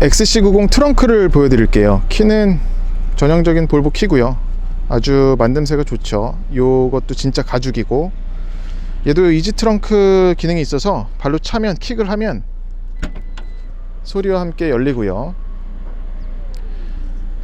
XC90 트렁크를 보여드릴게요. 키는 전형적인 볼보 키고요. 아주 만듦새가 좋죠. 요것도 진짜 가죽이고 얘도 이지 트렁크 기능이 있어서 발로 차면 킥을 하면 소리와 함께 열리고요.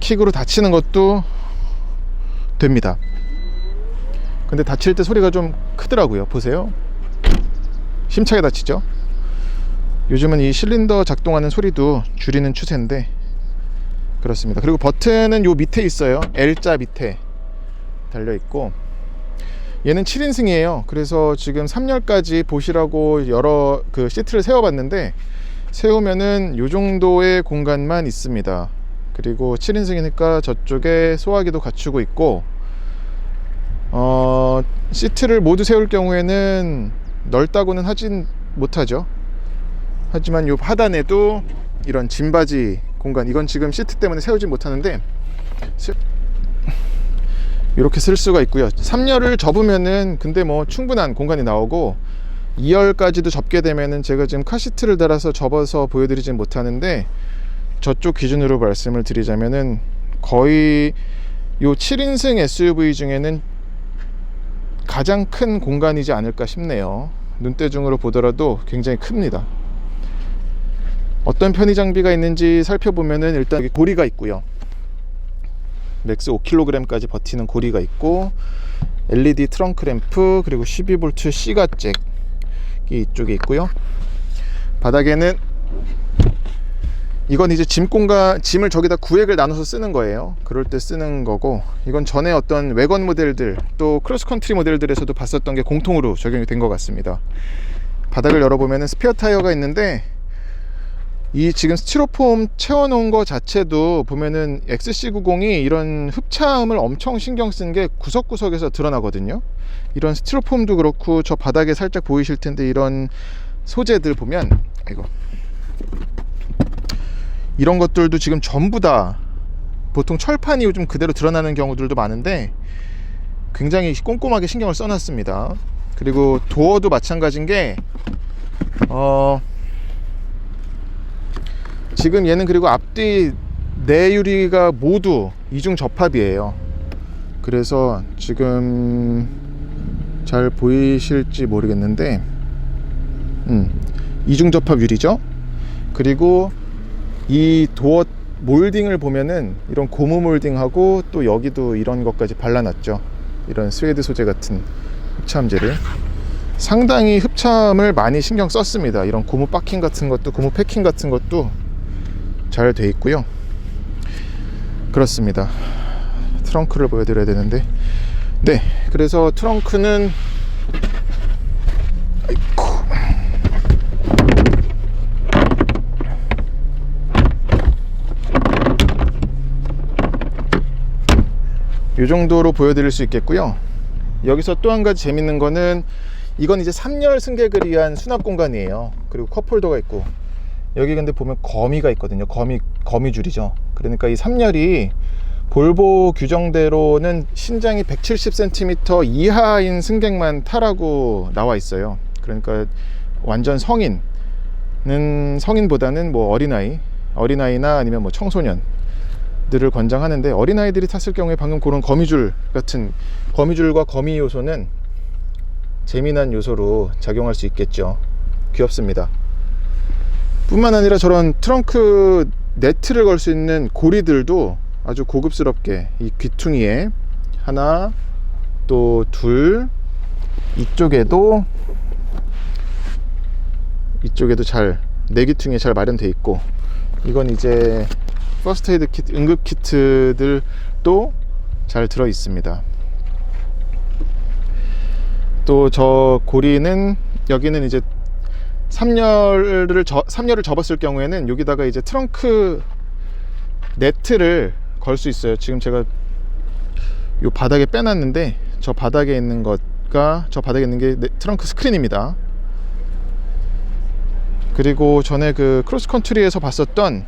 킥으로 닫히는 것도 됩니다. 근데 닫힐 때 소리가 좀 크더라고요. 보세요. 힘차게 닫히죠. 요즘은 이 실린더 작동하는 소리도 줄이는 추세인데 그렇습니다. 그리고 버튼은 요 밑에 있어요. L자 밑에 달려 있고 얘는 7인승이에요. 그래서 지금 3열까지 보시라고 여러 그 시트를 세워봤는데 세우면은 요 정도의 공간만 있습니다. 그리고 7인승이니까 저쪽에 소화기도 갖추고 있고 어, 시트를 모두 세울 경우에는 넓다고는 하진 못하죠. 하지만 요 하단에도 이런 짐바지 공간 이건 지금 시트 때문에 세우지 못하는데 세- 이렇게 쓸 수가 있고요. 3열을 접으면은 근데 뭐 충분한 공간이 나오고 2열까지도 접게 되면은 제가 지금 카시트를 달아서 접어서 보여드리진 못하는데 저쪽 기준으로 말씀을 드리자면은 거의 요 7인승 SUV 중에는 가장 큰 공간이지 않을까 싶네요. 눈대중으로 보더라도 굉장히 큽니다 어떤 편의 장비가 있는지 살펴보면은 일단 고리가 있고요. 맥스 5kg까지 버티는 고리가 있고 LED 트렁크 램프 그리고 12V C가 잭이 이쪽에 있고요. 바닥에는 이건 이제 짐 공간 짐을 저기다 구획을 나눠서 쓰는 거예요. 그럴 때 쓰는 거고 이건 전에 어떤 외건 모델들 또 크로스컨트리 모델들에서도 봤었던 게 공통으로 적용이 된 것 같습니다. 바닥을 열어보면은 스페어 타이어가 있는데 이 지금 스티로폼 채워놓은 거 자체도 보면은 XC90이 이런 흡차음을 엄청 신경 쓴 게 구석구석에서 드러나거든요. 이런 스티로폼도 그렇고 저 바닥에 살짝 보이실 텐데 이런 소재들 보면 이거 이런 것들도 지금 전부 다 보통 철판이 좀 그대로 드러나는 경우들도 많은데 굉장히 꼼꼼하게 신경을 써놨습니다. 그리고 도어도 마찬가지인 게 어. 지금 얘는 그리고 앞뒤 네 유리가 모두 이중 접합이에요. 그래서 지금 잘 보이실지 모르겠는데, 음, 이중 접합 유리죠. 그리고 이 도어 몰딩을 보면은 이런 고무 몰딩하고 또 여기도 이런 것까지 발라놨죠. 이런 스웨드 소재 같은 흡차음제를 상당히 흡차음을 많이 신경 썼습니다. 이런 고무 박킹 같은 것도 고무 패킹 같은 것도 잘 돼 있고요. 그렇습니다. 트렁크를 보여드려야 되는데, 네, 그래서 트렁크는 아이쿠. 이 정도로 보여드릴 수 있겠고요. 여기서 또 한 가지 재밌는 거는 이건 이제 3열 승객을 위한 수납 공간이에요. 그리고 컵홀더가 있고 여기 근데 보면 거미가 있거든요. 거미 거미줄이죠. 그러니까 이 3열이 볼보 규정대로는 신장이 170cm 이하인 승객만 타라고 나와 있어요. 그러니까 완전 성인은 성인보다는 뭐 어린아이, 어린아이나 아니면 뭐 청소년들을 권장하는데 어린아이들이 탔을 경우에 방금 그런 거미줄 같은 거미줄과 거미 요소는 재미난 요소로 작용할 수 있겠죠. 귀엽습니다. 뿐만 아니라 저런 트렁크 네트를 걸 수 있는 고리들도 아주 고급스럽게 이 귀퉁이에 하나 또 둘 이쪽에도 이쪽에도 잘 내귀퉁이에 잘 마련돼 있고 이건 이제 퍼스트 에이드 키트 응급 키트들도 잘 들어 있습니다. 또 저 고리는 여기는 이제 3열을 저, 3열을 접었을 경우에는 여기다가 이제 트렁크 네트를 걸 수 있어요. 지금 제가 요 바닥에 빼놨는데 저 바닥에 있는 것과 저 바닥에 있는 게 네- 트렁크 스크린입니다. 그리고 전에 그 크로스컨트리에서 봤었던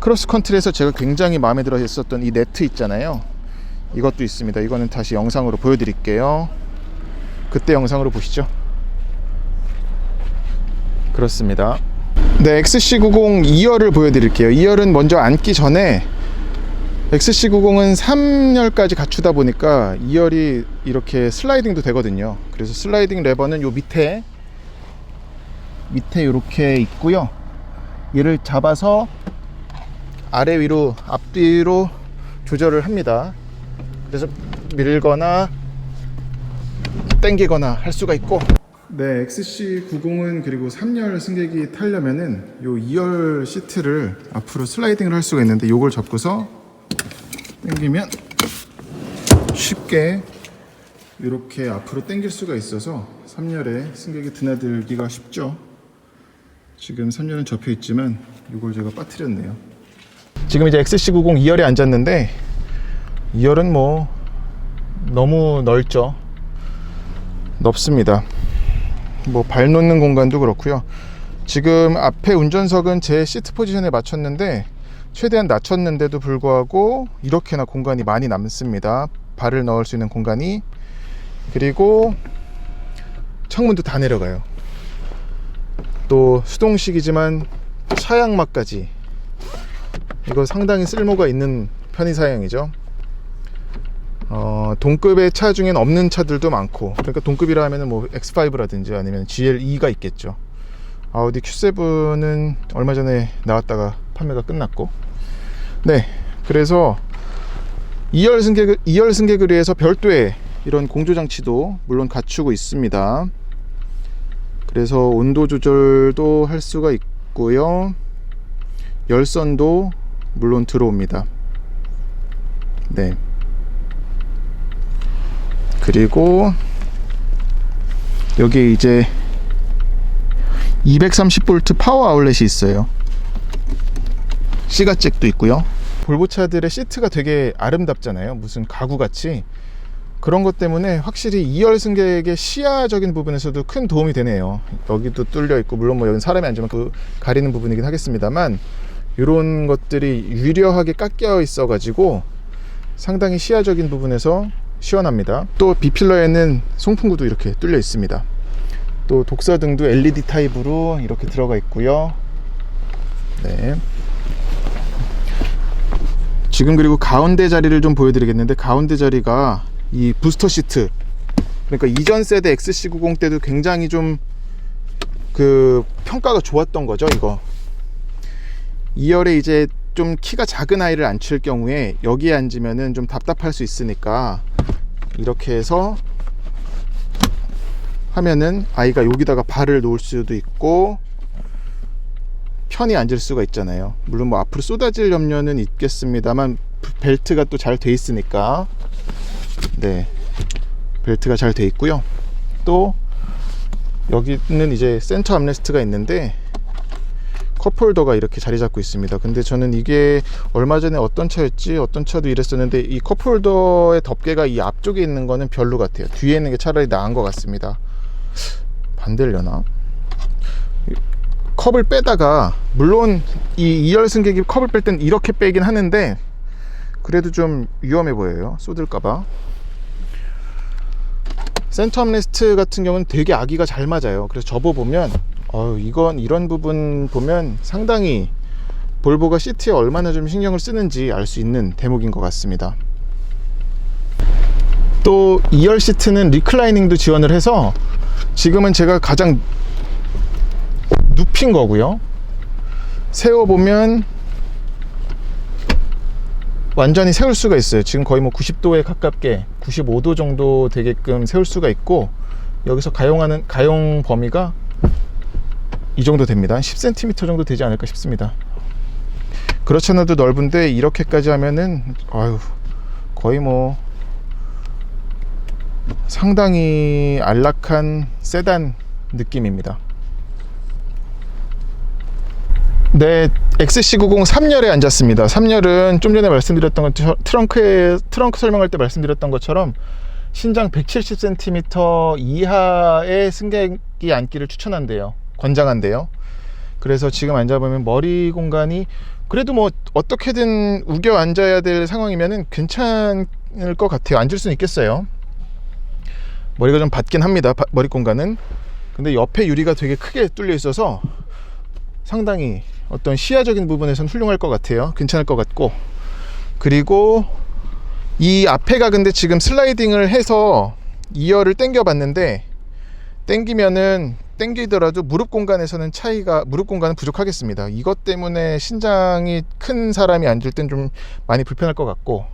크로스컨트리에서 제가 굉장히 마음에 들어 했었던 이 네트 있잖아요. 이것도 있습니다. 이거는 다시 영상으로 보여드릴게요. 그때 영상으로 보시죠. 그렇습니다. 네, XC90 2열을 보여드릴게요. 2열은 먼저 앉기 전에 XC90은 3열까지 갖추다 보니까 2열이 이렇게 슬라이딩도 되거든요. 그래서 슬라이딩 레버는 요 밑에 밑에 이렇게 있고요. 얘를 잡아서 아래 위로 앞뒤로 조절을 합니다. 그래서 밀거나 당기거나 할 수가 있고 네, XC90은 그리고 3열 승객이 타려면은 요 2열 시트를 앞으로 슬라이딩을 할 수가 있는데 요걸 잡고서 당기면 쉽게 이렇게 앞으로 당길 수가 있어서 3열에 승객이 드나들기가 쉽죠. 지금 3열은 접혀 있지만 이걸 제가 빠뜨렸네요. 지금 이제 XC90 2열에 앉았는데 2열은 뭐 너무 넓죠. 넓습니다. 뭐 발 놓는 공간도 그렇고요. 지금 앞에 운전석은 제 시트 포지션에 맞췄는데 최대한 낮췄는데도 불구하고 이렇게나 공간이 많이 남습니다. 발을 넣을 수 있는 공간이 그리고 창문도 다 내려가요. 또 수동식이지만 차양막까지 이거 상당히 쓸모가 있는 편의사양이죠. 어, 동급의 차 중엔 없는 차들도 많고 그러니까 동급이라 하면은 뭐 X5라든지 아니면 GLE가 있겠죠. 아우디 Q7은 얼마 전에 나왔다가 판매가 끝났고 네 그래서 2열 승객 2열 승객을 위해서 별도의 이런 공조 장치도 물론 갖추고 있습니다. 그래서 온도 조절도 할 수가 있고요. 열선도 물론 들어옵니다. 네. 그리고 여기 이제 230V 파워 아울렛이 있어요. 시가잭도 있고요. 볼보차들의 시트가 되게 아름답잖아요. 무슨 가구 같이. 그런 것 때문에 확실히 2열 승객의 시야적인 부분에서도 큰 도움이 되네요. 여기도 뚫려 있고 물론 뭐 여기 사람이 앉으면 그 가리는 부분이긴 하겠습니다만 이런 것들이 유려하게 깎여 있어 가지고 상당히 시야적인 부분에서 시원합니다. 또 B필러에는 송풍구도 이렇게 뚫려 있습니다. 또 독서등도 LED 타입으로 이렇게 들어가 있고요. 네. 지금 그리고 가운데 자리를 좀 보여드리겠는데 가운데 자리가 이 부스터 시트 그러니까 이전 세대 XC90 때도 굉장히 좀 그 평가가 좋았던 거죠 이거 2열에 이제 좀 키가 작은 아이를 앉힐 경우에 여기에 앉으면은 좀 답답할 수 있으니까 이렇게 해서 하면은 아이가 여기다가 발을 놓을 수도 있고 편히 앉을 수가 있잖아요. 물론 뭐 앞으로 쏟아질 염려는 있겠습니다만 벨트가 또 잘 돼 있으니까 네 벨트가 잘 돼 있고요. 또 여기는 이제 센터 암레스트가 있는데 컵홀더가 이렇게 자리 잡고 있습니다. 근데 저는 이게 얼마 전에 어떤 차였지 어떤 차도 이랬었는데 이 컵홀더의 덮개가 이 앞쪽에 있는 거는 별로 같아요. 뒤에 있는 게 차라리 나은 것 같습니다. 반대려나? 컵을 빼다가 물론 이 2열 승객이 컵을 뺄 땐 이렇게 빼긴 하는데 그래도 좀 위험해 보여요. 쏟을까봐. 센터 암레스트 같은 경우는 되게 아기가 잘 맞아요. 그래서 접어보면 어 이건 이런 부분 보면 상당히 볼보가 시트에 얼마나 좀 신경을 쓰는지 알 수 있는 대목인 것 같습니다. 또 2열 시트는 리클라이닝도 지원을 해서 지금은 제가 가장 눕힌 거고요. 세워보면 완전히 세울 수가 있어요. 지금 거의 뭐 90도에 가깝게 95도 정도 되게끔 세울 수가 있고 여기서 가용하는 가용 범위가 이 정도 됩니다. 10cm 정도 되지 않을까 싶습니다. 그렇지 않아도 넓은데 이렇게까지 하면은 아유 거의 뭐 상당히 안락한 세단 느낌입니다. 네, XC90 3열에 앉았습니다. 3열은 좀 전에 말씀드렸던 것 트렁크에 트렁크 설명할 때 말씀드렸던 것처럼 신장 170cm 이하의 승객이 앉기를 추천한대요. 권장한대요. 그래서 지금 앉아보면 머리 공간이 그래도 뭐 어떻게든 우겨 앉아야 될 상황이면은 괜찮을 것 같아요. 앉을 수는 있겠어요. 머리가 좀 받긴 합니다. 바- 머리 공간은. 근데 옆에 유리가 되게 크게 뚫려 있어서 상당히 어떤 시야적인 부분에선 훌륭할 것 같아요. 괜찮을 것 같고 그리고 이 앞에가 근데 지금 슬라이딩을 해서 2열을 당겨 봤는데 당기면은 당기더라도 무릎 공간에서는 차이가 무릎 공간은 부족하겠습니다. 이것 때문에 신장이 큰 사람이 앉을 땐 좀 많이 불편할 것 같고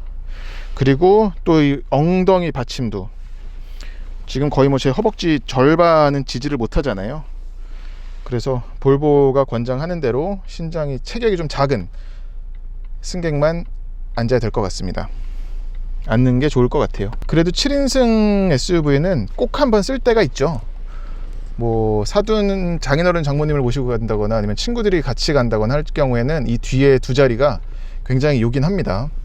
그리고 또 이 엉덩이 받침도 지금 거의 뭐 제 허벅지 절반은 지지를 못 하잖아요. 그래서 볼보가 권장하는 대로 신장이 체격이 좀 작은 승객만 앉아야 될 것 같습니다. 앉는 게 좋을 것 같아요. 그래도 7인승 SUV는 꼭 한번 쓸 때가 있죠. 뭐 사둔 장인어른 장모님을 모시고 간다거나 아니면 친구들이 같이 간다거나 할 경우에는 이 뒤에 두 자리가 굉장히 요긴 합니다.